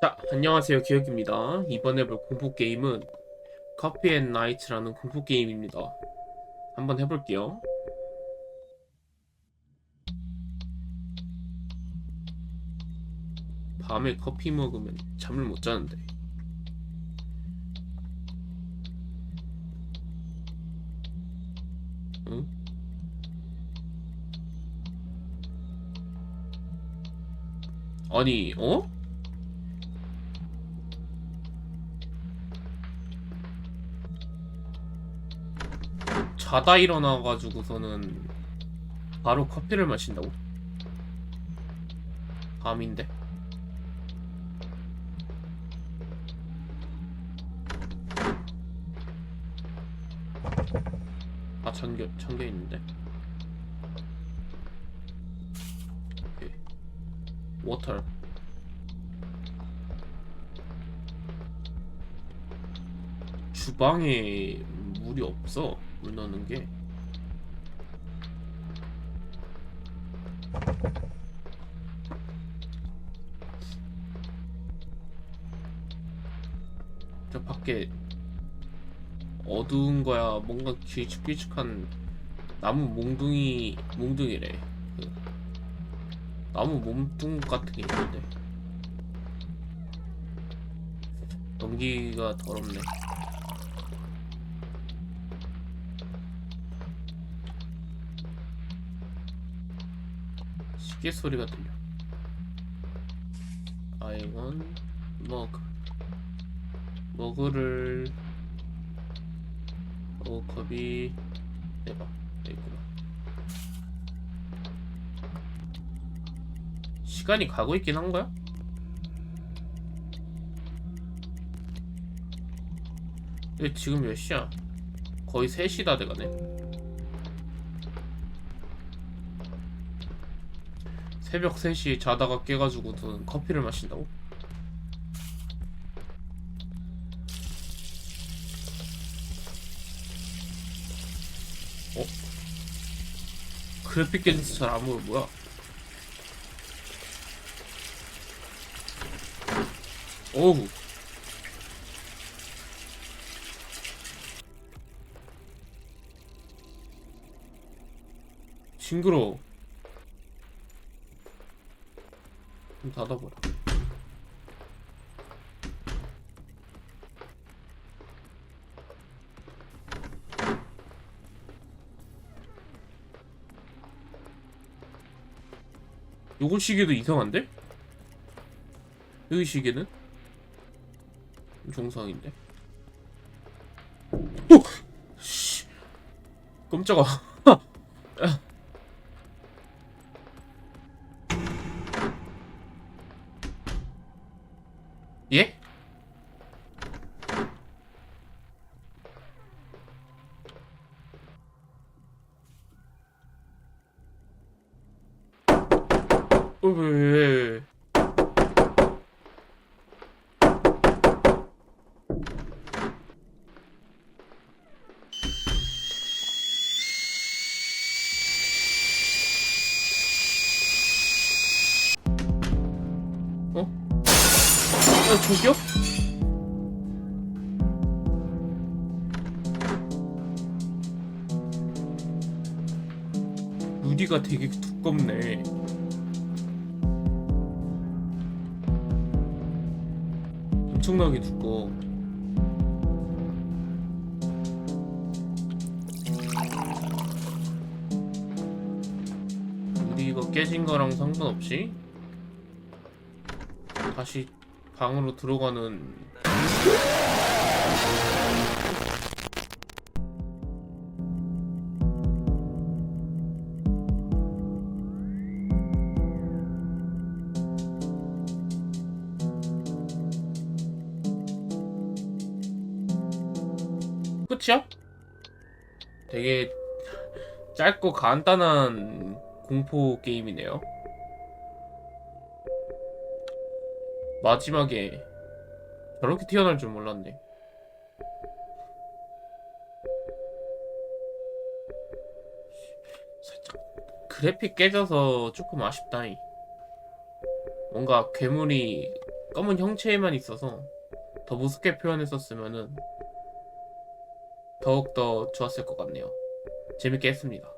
자, 안녕하세요. 기혁입니다. 이번에 볼 공포 게임은 커피 앤 나이트라는 공포 게임입니다. 한번 해볼게요. 밤에 커피 먹으면 잠을 못 자는데. 응? 아니, 어? 자다 일어나가지고서는 바로 커피를 마신다고? 밤인데? 아 잠겨 잠겨 있는데. 워터. 주방에 물이 없어. 물 넣는 게. 저 밖에 어두운 거야. 뭔가 길쭉길쭉한 나무 몽둥이 몽둥이래. 그 나무 몸뚱 같은 게 있는데. 넘기가 더럽네 시계 소리가 들려. 아이건 머그 머그를 오 컵이 대박 돼 있구나. 시간이 가고 있긴 한 거야? 지금 몇 시야? 거의 3시 다 돼가네 새벽 3시에 자다가 깨가지고는 커피를 마신다고? 어? 그래픽 깨져서 잘 안 보여 뭐야? 어우 징그러워 좀 닫아버려 요거 시계도 이상한데? 여기 시계는? 정상인데? 오! 씨! 깜짝아 예? 어, 왜, 왜, 왜. 어? 어, 저기요? 유리가 되게 두껍네. 엄청나게 두꺼워. 유리가 깨진 거랑 상관없이 다시 방으로 들어가는 끝이야? 되게 짧고 간단한 공포 게임이네요. 마지막에 저렇게 튀어나올 줄 몰랐네. 살짝 그래픽 깨져서 조금 아쉽다이. 뭔가 괴물이 검은 형체에만 있어서 더 무섭게 표현했었으면은 더욱더 좋았을 것 같네요. 재밌게 했습니다.